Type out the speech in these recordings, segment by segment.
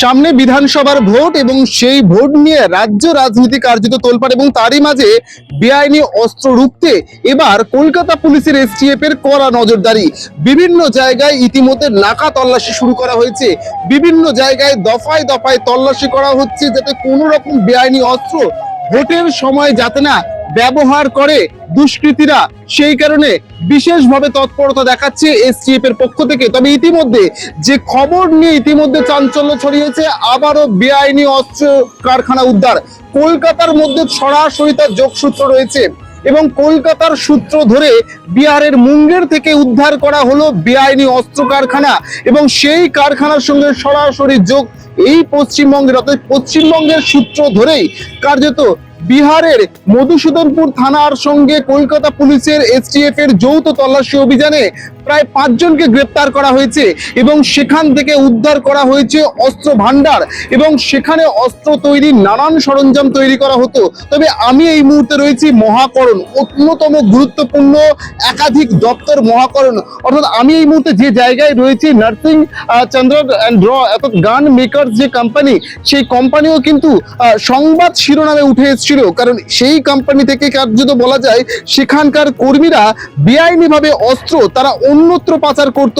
সামনে বিধানসভার ভোট এবং সেই ভোট নিয়ে রাজ্য রাজনীতি কার্যত তোলপাড় এবং তারই মাঝে বেআইনি অস্ত্র রুখতে এবার কলকাতা পুলিশের এসটিএফ এর কড়া নজরদারি। বিভিন্ন জায়গায় ইতিমধ্যে নাকা তল্লাশি শুরু করা হয়েছে। বিভিন্ন জায়গায় দফায় দফায় তল্লাশি করা হচ্ছে যাতে কোনো রকম বেআইনি অস্ত্র ভোটের সময় যাতে না ব্যবহার করে দুষ্কৃতীরা। সেই কারণে বিশেষভাবে তৎপরতা দেখাচ্ছে এসটিএফ এর পক্ষ থেকে। তবে ইতিমধ্যে যে খবর নিয়ে ইতিমধ্যে চাঞ্চল্য ছড়িয়েছে, আবারও বেআইনি অস্ত্র কারখানা উদ্ধার। কলকাতার মধ্যে সরাসরি তার যোগসূত্র রয়েছে এবং কলকাতার সূত্র ধরে বিহারের মুঙ্গের থেকে উদ্ধার করা হলো বেআইনি অস্ত্র কারখানা এবং সেই কারখানার সঙ্গে সরাসরি যোগ এই পশ্চিমবঙ্গের। অর্থাৎ পশ্চিমবঙ্গের সূত্র ধরেই কার্যত বিহারের মধুসূদনপুর থানার সঙ্গে কলকাতা পুলিশের এসটিএফ এর যৌথ তল্লাশি অভিযানে প্রায় পাঁচজনকে গ্রেপ্তার করা হয়েছে এবং সেখান থেকে উদ্ধার করা হয়েছে অস্ত্র ভান্ডার এবং সেখানে অস্ত্র তৈরি নানান সরঞ্জাম তৈরি করা হতো। তবে আমি এই মুহূর্তে রয়েছি মহাকরণ, অন্যতম গুরুত্বপূর্ণ একাধিক দপ্তর মহাকরণ। অর্থাৎ আমি এই মুহূর্তে যে জায়গায় রয়েছি, নার্সিং চন্দ্র অ্যান্ড ড্র অর্থাৎ গান মেকার যে কোম্পানি সেই কোম্পানিও কিন্তু সংবাদ শিরোনামে উঠে এসেছিল। কারণ সেই কোম্পানি থেকে কার্যত বলা যায়, সেখানকার কর্মীরা বেআইনিভাবে অস্ত্র, তারা অন্যত্র পাচার করত।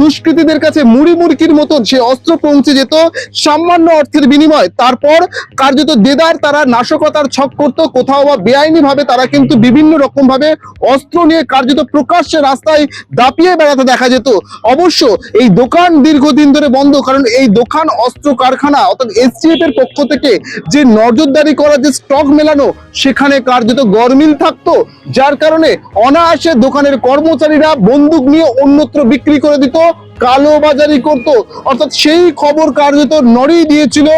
দুষ্কৃতীদের কাছে মুড়ি মুড়কির মতন সে অস্ত্র পৌঁছে যেত, সামান্য অর্থের বিনিময়। তারপর কার্যত দেদার তারা নাশকতার ছক করত, কোথাও বা বেআইনি ভাবে তারা কিন্তু বিভিন্ন রকম ভাবে অস্ত্র নিয়ে কার্যত প্রকাশ্যে রাস্তায় দাপিয়ে বেড়াতে দেখা যেত। অবশ্য এই দোকান দীর্ঘদিন ধরে বন্ধ, কারণ এই দোকান অস্ত্র কারখানা, অর্থাৎ এসটিএফ এর পক্ষ থেকে যে নজরদারি করা, যে স্টক মেলানো, সেখানে কার্যত গরমিল থাকতো, যার কারণে অনায়াসে দোকানের কর্মচারীরা বন্দুক নিয়ে অন্যত্র বিক্রি করে দিত কালো বাজারি করত। অর্থাৎ সেই খবর কার্যত নড়িয়ে দিয়েছিল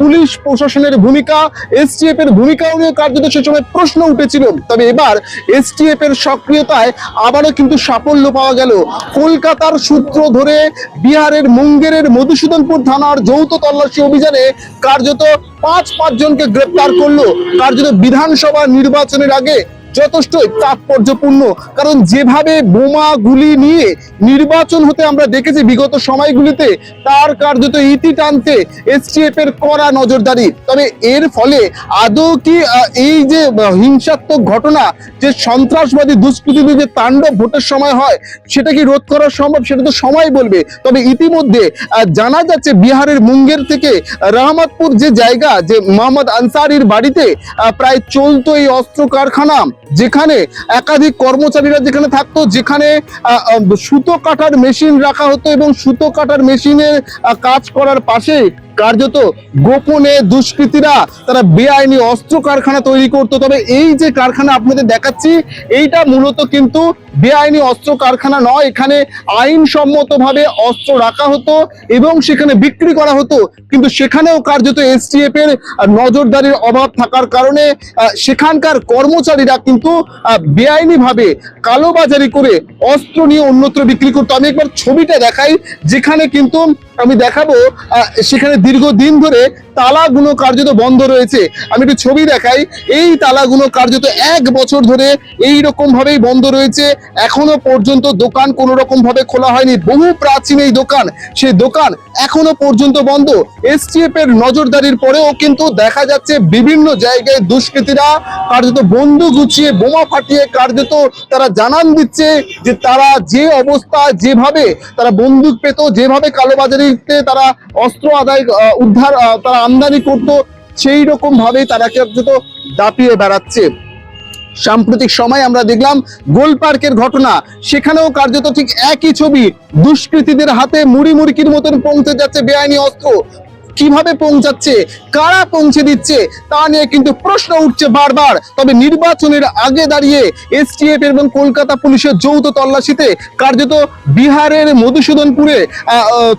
পুলিশ প্রশাসনের ভূমিকা, এসটিএফ এর ভূমিকাও নিয়ে কার্যত সে সময় প্রশ্ন উঠেছিল। তবে এবার এসটিএফ এর সক্রিয়তায় আবারও কিন্তু সাফল্য পাওয়া গেল। কলকাতার সূত্র ধরে বিহারের মুঙ্গেরের মধুসূদনপুর থানার যৌথ তল্লাশি অভিযানে কার্যত পাঁচ পাঁচ জনকে গ্রেপ্তার করল। কার্যত বিধানসভা নির্বাচনের আগে যথেষ্টই তাৎপর্যপূর্ণ। কারণ যেভাবে বোমা গুলি নিয়ে নির্বাচন হতে আমরা দেখেছি বিগত সময়গুলিতে, তার কার্যত ইতি টানতে এসটিএফ এর কড়া নজরদারি। তবে এর ফলে আদৌ কি এই যে হিংসাত্মক ঘটনা, যে সন্ত্রাসবাদী দুষ্কৃতীদের যে তাণ্ডব ভোটের সময় হয়, সেটা কি রোধ করা সম্ভব? সেটা তো সময় বলবে। তবে ইতিমধ্যে জানা যাচ্ছে বিহারের মুঙ্গের থেকে রহমতপুর যে জায়গা, যে মোহাম্মদ আনসারির বাড়িতে প্রায় চলতো এই অস্ত্র কারখানা। যেখানে একাধিক কর্মচারীরা যেখানে থাকতো, যেখানে সুতো কাটার মেশিন রাখা হতো এবং সুতো কাটার মেশিনের কাজ করার পাশে কার্যত গোপনে দুষ্কৃতীরা তারা বেআইনি অস্ত্র কারখানা তৈরি করতো। তবে এই যে কারখানা আপনাদের দেখাচ্ছি, এইটা মূলত কিন্তু বেআইনি অস্ত্র কারখানা নয়। এখানে আইনসম্মতভাবে অস্ত্র রাখা হতো এবং সেখানে বিক্রি করা হতো। কিন্তু সেখানেও কার্যত এসটিএফ এর নজরদারির অভাব থাকার কারণে সেখানকার কর্মচারীরা কিন্তু বেআইনি ভাবে কালোবাজারি করে অস্ত্র নিয়ে অন্যত্র বিক্রি করতো। আমি একবার ছবিটা দেখাই, যেখানে কিন্তু আমি দেখাবো সেখানে দীর্ঘদিন ধরে তালাগুলো কার্যত বন্ধ রয়েছে। আমি একটু ছবি দেখাই। এই তালাগুলো কার্যত এক বছর ধরে এই ভাবেই বন্ধ রয়েছে। এখনও পর্যন্ত দোকান কোনো ভাবে খোলা হয়নি। বহু প্রাচীন এই দোকান, সেই দোকান এখনও পর্যন্ত বন্ধ। এসটিএফ এর নজরদারির পরেও কিন্তু দেখা যাচ্ছে বিভিন্ন জায়গায় দুষ্কৃতীরা কার্যত বন্ধু গুছিয়ে, বোমা ফাটিয়ে কার্যত তারা জানান দিচ্ছে যে তারা যে অবস্থা যেভাবে তারা বন্দুক পেত, যেভাবে কালোবাজারিতে তারা অস্ত্র আদায় উদ্ধার তারা আমদানি করত, সেই রকম ভাবেই তারা কার্যত দাপিয়ে বেড়াচ্ছে। সাম্প্রতিক সময় আমরা দেখলাম গোল পার্কের ঘটনা, সেখানেও কার্যত ঠিক একই ছবি দুষ্কৃতীদের হাতে মুড়ি মুড়কির মতন পৌঁছে যাচ্ছে বেআইনি অস্ত্র। কীভাবে পৌঁছাচ্ছে, কারা পৌঁছে দিচ্ছে, তা নিয়ে কিন্তু প্রশ্ন উঠছে বারবার। তবে নির্বাচনের আগে দাঁড়িয়ে এসটিএফ এবং কলকাতা পুলিশের যৌথ তল্লাশিতে কার্যত বিহারের মধুসূদনপুরে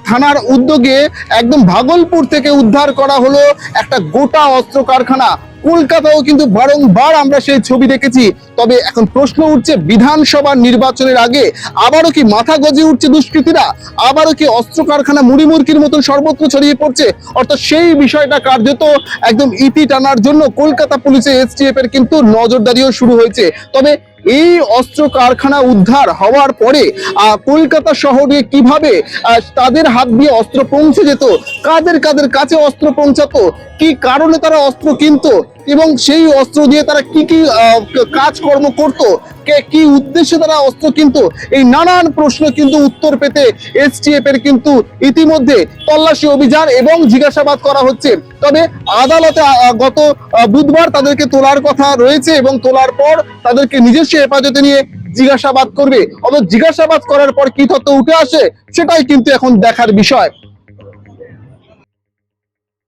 থানার উদ্যোগে একদম ভাগলপুর থেকে উদ্ধার করা হলো একটা গোটা অস্ত্র কারখানা। কলকাতাও কিন্তু বারংবার আমরা সেই ছবি দেখেছি। তবে এখন প্রশ্ন উঠছে, বিধানসভা নির্বাচনের আগে আবারও কি মাথা গজে উঠছে দুষ্কৃতীরা? আবারও কি অস্ত্র কারখানা মুড়িমুড়কির মতন সর্বত্র ছড়িয়ে পড়ছে? অর্থাৎ সেই বিষয়টা কার্যত একদম ইতি টানার জন্য কলকাতা পুলিশের এসটিএফ এর কিন্তু নজরদারিও শুরু হয়েছে। তবে এই অস্ত্র কারখানা উদ্ধার হওয়ার পরে কলকাতা শহরে কীভাবে তাদের হাত দিয়ে অস্ত্র পৌঁছে যেত, কাদের কাদের কাছে অস্ত্র পৌঁছাতো, কি কারণে তারা অস্ত্র কিনত, এবং সেই অস্ত্র দিয়ে তারা কি কি কাজকর্ম করতো কে উদ্দেশ্যে তারা অস্ত্র কিনতো, এই নানান প্রশ্ন কিন্তু উত্তর পেতে এসটিএফ এর কিন্তু ইতিমধ্যে তল্লাশি অভিযান এবং জিজ্ঞাসাবাদ করা হচ্ছে। তবে আদালতে গত বুধবার তাদেরকে তোলার কথা রয়েছে এবং তোলার পর তাদেরকে নিজস্ব হেফাজতে নিয়ে জিজ্ঞাসাবাদ করবে। অত জিজ্ঞাসাবাদ করার পর কি তথ্য উঠে আসে সেটাই কিন্তু এখন দেখার বিষয়।